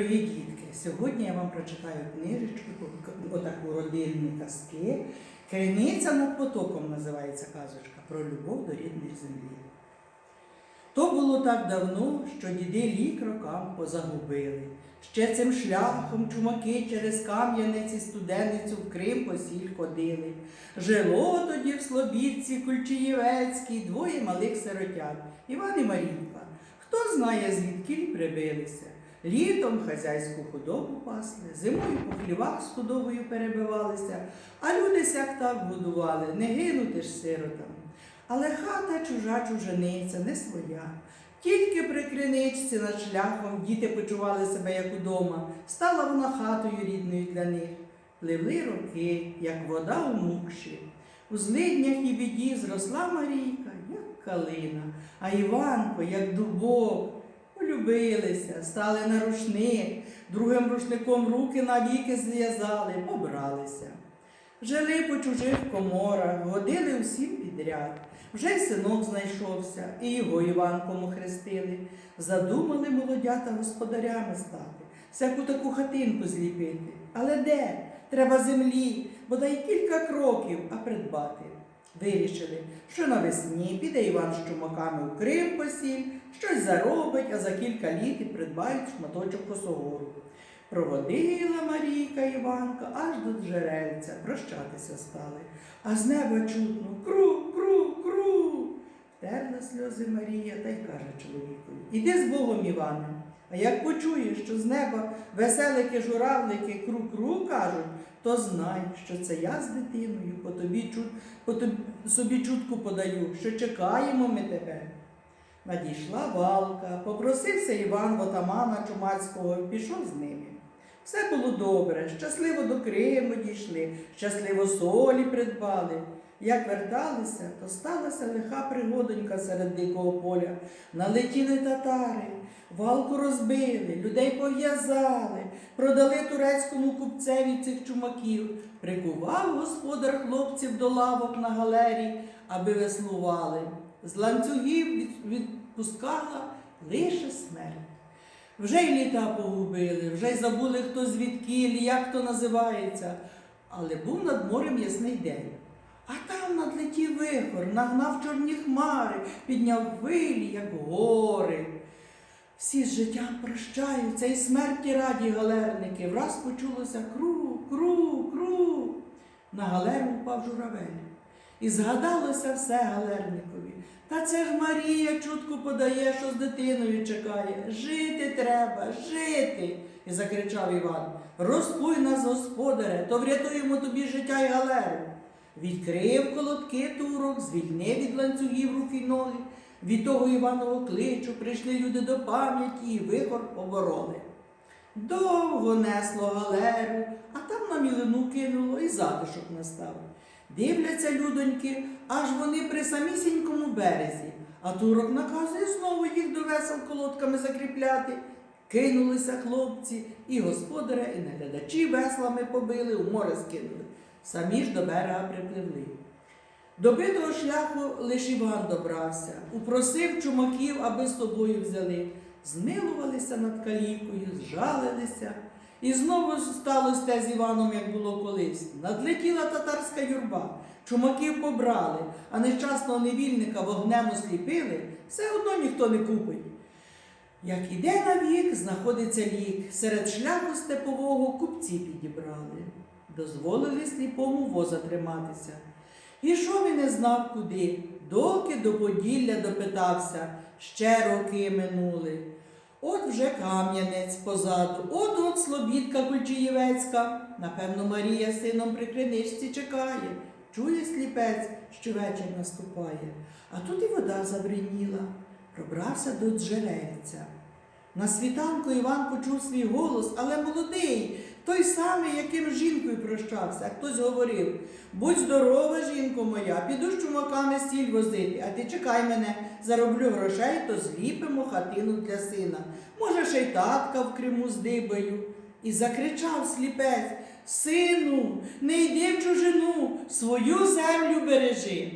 Дорогі дітки, сьогодні я вам прочитаю книжечку, отаку родинні казки. Криниця над потоком називається казочка про любов до рідної землі. То було так давно, що діди лік рокам позагубили. Ще цим шляхом чумаки через Кам'яниці студеницю в Крим посіль ходили. Жило тоді в Слобідці Кульчиєвецькій двоє малих сиротят Іван і Марійка. Хто знає, звідки прибилися. Літом хазяйську худобу пасли, зимою по хлівах з худобою перебивалися, а люди сяк так годували, не гинути ж сиротам. Але хата чужа чужаниця, не своя. Тільки при криничці над шляхом діти почували себе як удома, стала вона хатою рідною для них. Пливли роки, як вода у мукші. У злиднях і біді зросла Марійка, як калина, а Іванко, як дубок. Полюбилися, стали на рушник, другим рушником руки навіки зв'язали, побралися. Жили по чужих коморах, годили всім підряд. Вже й синок знайшовся, і його Іванком охрестили. Задумали молодята господарями стати, всяку таку хатинку зліпити. Але де? Треба землі, бодай кілька кроків, а придбати. Вирішили, що навесні піде Іван з чумаками у Крим посіль, щось заробить, а за кілька літ і придбають шматочок косогору. Проводила Марійка Іванка аж до джерельця, прощатися стали. А з неба чутно кру, кру, кру. Терла сльози Марія та й каже чоловікові Іди з Богом, Іване. А як почуєш, що з неба веселики, журавлики кру-кру кажуть, то знай, що це я з дитиною по тобі, по тобі собі чутку подаю, що чекаємо ми тебе. Надійшла валка, попросився Іван отамана Чумацького, пішов з ними. Все було добре, щасливо до Криму дійшли, щасливо солі придбали. Як верталися, то сталася лиха пригодонька серед дикого поля. Налетіли татари, валку розбили, людей пов'язали, продали турецькому купцеві цих чумаків, прикував господар хлопців до лавок на галері, аби веслували. З ланцюгів від- відпускала лише смерть. Вже й літа погубили, вже й забули, хто звідкіль, як то називається. Але був над морем ясний день. Надлетів вихор, нагнав чорні хмари, підняв хвилі, як гори. Всі з життям прощаються, і смерті раді галерники. Враз почулося кру, кру, кру. На галеру впав журавель. І згадалося все галерникові. Та це ж Марія чутко подає, що з дитиною чекає. Жити треба, жити. І закричав Іван. Розпуй нас, господаре, то врятуємо тобі життя й галеру. Відкрив колодки турок, звільнив від ланцюгів руки й ноги. Від того Іванового кличу прийшли люди до пам'яті і вихор побороли. Довго несло галеру, а там на мілину кинуло і затишок настав. Дивляться людоньки, аж вони при самісінькому березі, а турок наказує знову їх до весел колодками закріпляти. Кинулися хлопці, і господаря, і наглядачі веслами побили, у море скинули. Самі ж до берега припливли. До битого шляху лиш Іван добрався, упросив чумаків, аби з собою взяли. Змилувалися над калікою, зжалилися. І знову сталося те з Іваном, як було колись. Надлетіла татарська юрба, чумаків побрали, а нещасного невільника вогнем осліпили, все одно ніхто не купить. Як іде на вік, знаходиться лік. Серед шляху степового купці підібрали. Дозволили сліпому воза триматися. Ішов і не знав куди, доки до Поділля допитався, ще роки минули. От вже Кам'янець позаду, от от Слобідка Кульчиєвецька. Напевно, Марія сином при криничці чекає. Чує сліпець, що вечір наступає. А тут і вода забриніла. Пробрався до джерельця. На світанку Іван почув свій голос, але молодий, той самий, яким з жінкою прощався. Хтось говорив: будь здорова, жінко моя, піду з чумаками сіль возити, а ти чекай мене, зароблю грошей, то зліпимо хатину для сина. Може, ще й татка в Криму здибаю. І закричав сліпець: Сину, не йди в чужину, свою землю бережи.